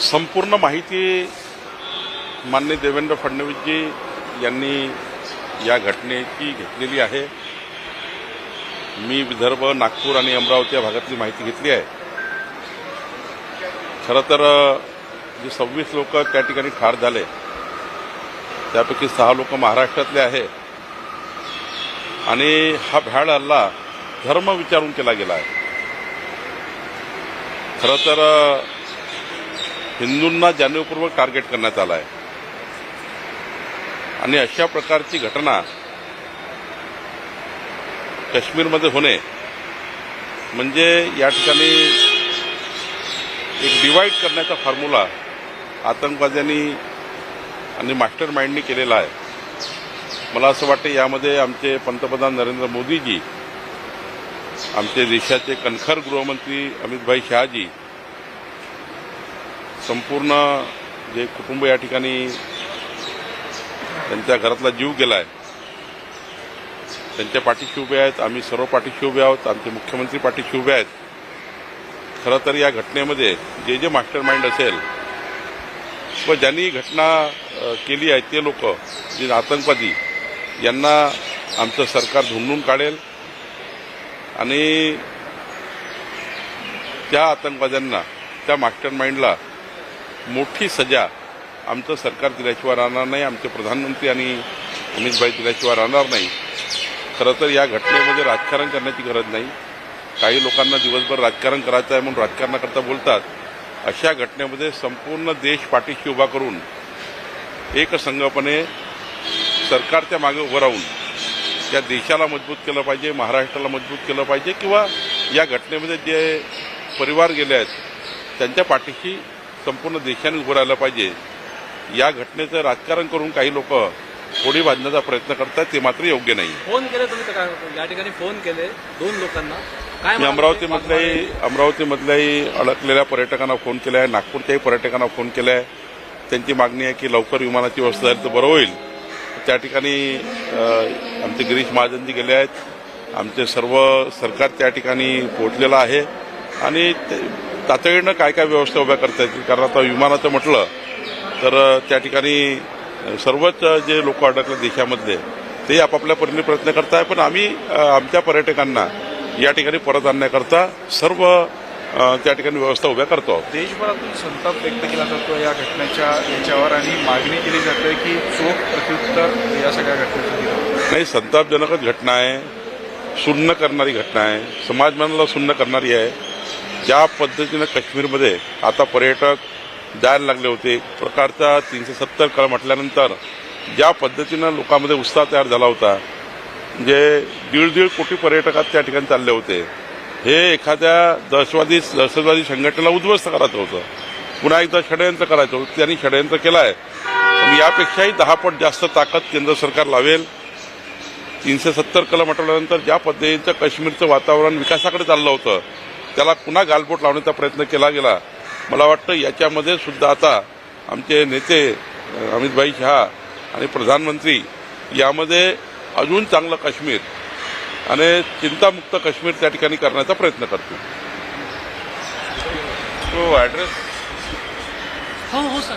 संपूर्ण माहिती मान्य देवेंद्र फडणवीसजी यांनी या घटनेची घेतलेली आहे. मी विदर्भ नागपूर आणि अमरावती या भागातली माहिती घेतली आहे. खरं तर जे सव्वीस लोक त्या ठिकाणी ठार झाले त्यापैकी सहा लोक महाराष्ट्रातले आहे. आणि हा भ्याड हल्ला धर्म विचारून केला गेला आहे. खरं तर हिंदूंना जाणीवपूर्वक टार्गेट करण्यात आलं आहे आणि अशा प्रकारची घटना काश्मीरमध्ये होणे म्हणजे या ठिकाणी एक डिवाईड करण्याचा फॉर्म्युला आतंकवाद्यांनी आणि मास्टर माइंडनी केलेला आहे. मला असं वाटतं यामध्ये आमचे पंतप्रधान नरेंद्र मोदीजी आमचे देशाचे कणखर गृहमंत्री अमितभाई शहाजी संपूर्ण जे कुटुंब या ठिकाणी त्यांच्या घरातला जीव गेलाय त्यांच्या पाठीशी उभे आहेत आम्ही सर्व पाठीशी उभे आहोत आमचे मुख्यमंत्री पाठीशी उभे आहेत. खरं तर या घटनेमध्ये जे जे मास्टर माइंड असेल व ज्यांनी ही घटना केली आहे ते लोक जे आतंकवादी यांना आमचं सरकार धुंडून काढेल आणि त्या आतंकवाद्यांना त्या मास्टर माइंडला मोठी सजा आमचं सरकार दिल्याशिवाय राहणार नाही आमचे प्रधानमंत्री आणि अमितभाई दिल्याशिवाय राहणार नाही. खरं तर या घटनेमध्ये राजकारण करण्याची गरज नाही. काही लोकांना दिवसभर राजकारण करायचं आहे म्हणून राजकारणाकरता बोलतात. अशा घटनेमध्ये संपूर्ण देश पाठीशी उभा करून एकसंघपणे सरकारच्या मागे उभं राहून त्या देशाला मजबूत केलं पाहिजे महाराष्ट्राला मजबूत केलं पाहिजे किंवा या घटनेमध्ये जे परिवार गेले आहेत त्यांच्या पाठीशी संपूर्ण देशाने उभं राहिलं पाहिजे. या घटनेचं राजकारण करून काही लोक कोडी बांधण्याचा प्रयत्न करतात ते मात्र योग्य नाही. फोन केले तुम्ही काय या ठिकाणी फोन केले दोन लोकांना. काय? अमरावतीमधल्याही अमरावतीमधल्याही अडकलेल्या पर्यटकांना फोन केला आहे नागपूरच्याही पर्यटकांना फोन केला आहे त्यांची मागणी आहे की लवकर विमानाची व्यवस्था झाली तर बरं होईल त्या ठिकाणी आमचे गिरीश महाजनजी गेले आहेत. आमचे सर्व सरकार त्या ठिकाणी पोहोचलेलं आहे. आणि ते- तातडीनं काय काय व्यवस्था उभ्या करता येतील? कारण आता विमानाचं म्हटलं तर त्या ठिकाणी सर्वच जे लोक अडकले देशामधले ते आपापल्या परीने प्रयत्न करताय पण आम्ही आमच्या पर्यटकांना या ठिकाणी परत आणण्याकरता सर्व त्या ठिकाणी व्यवस्था उभ्या करतो देशभरातून संताप व्यक्त केला जातो या घटनेच्या याच्यावर आणि मागणी केली जाते की चोख प्रत्युत्तर या सगळ्या घटनेचं नाही संतापजनकच घटना आहे. सुन्न करणारी घटना आहे. समाज मनाला सुन्न करणारी आहे. ज्या पद्धतीनं काश्मीरमध्ये आता पर्यटक जायला लागले होते एक प्रकारचा तीनशे सत्तर काळ म्हटल्यानंतर ज्या पद्धतीनं लोकांमध्ये उत्साह तयार झाला होता जे दीड दीड कोटी पर्यटकात त्या ठिकाणी चालले होते हे एखाद्या दहशतवादी दहशतवादी संघटनेला उद्ध्वस्त करायचं होतं. पुन्हा एकदा षडयंत्र करायचं होतं. त्यांनी षडयंत्र केलं आहे पण यापेक्षाही दहा पट जास्त ताकद केंद्र सरकार लावेल. तीनशे सत्तर कलम हटवल्यानंतर ज्या पद्धतीचं काश्मीरचं वातावरण विकासाकडे चाललं होतं त्याला पुन्हा गालबोट लावण्याचा प्रयत्न केला गेला. मला वाटतं याच्यामध्ये सुद्धा आता आमचे नेते अमितभाई शहा आणि प्रधानमंत्री यामध्ये अजून चांगलं काश्मीर आणि चिंतामुक्त काश्मीर त्या ठिकाणी करण्याचा प्रयत्न करतो तो ॲड्रेस हो हो सर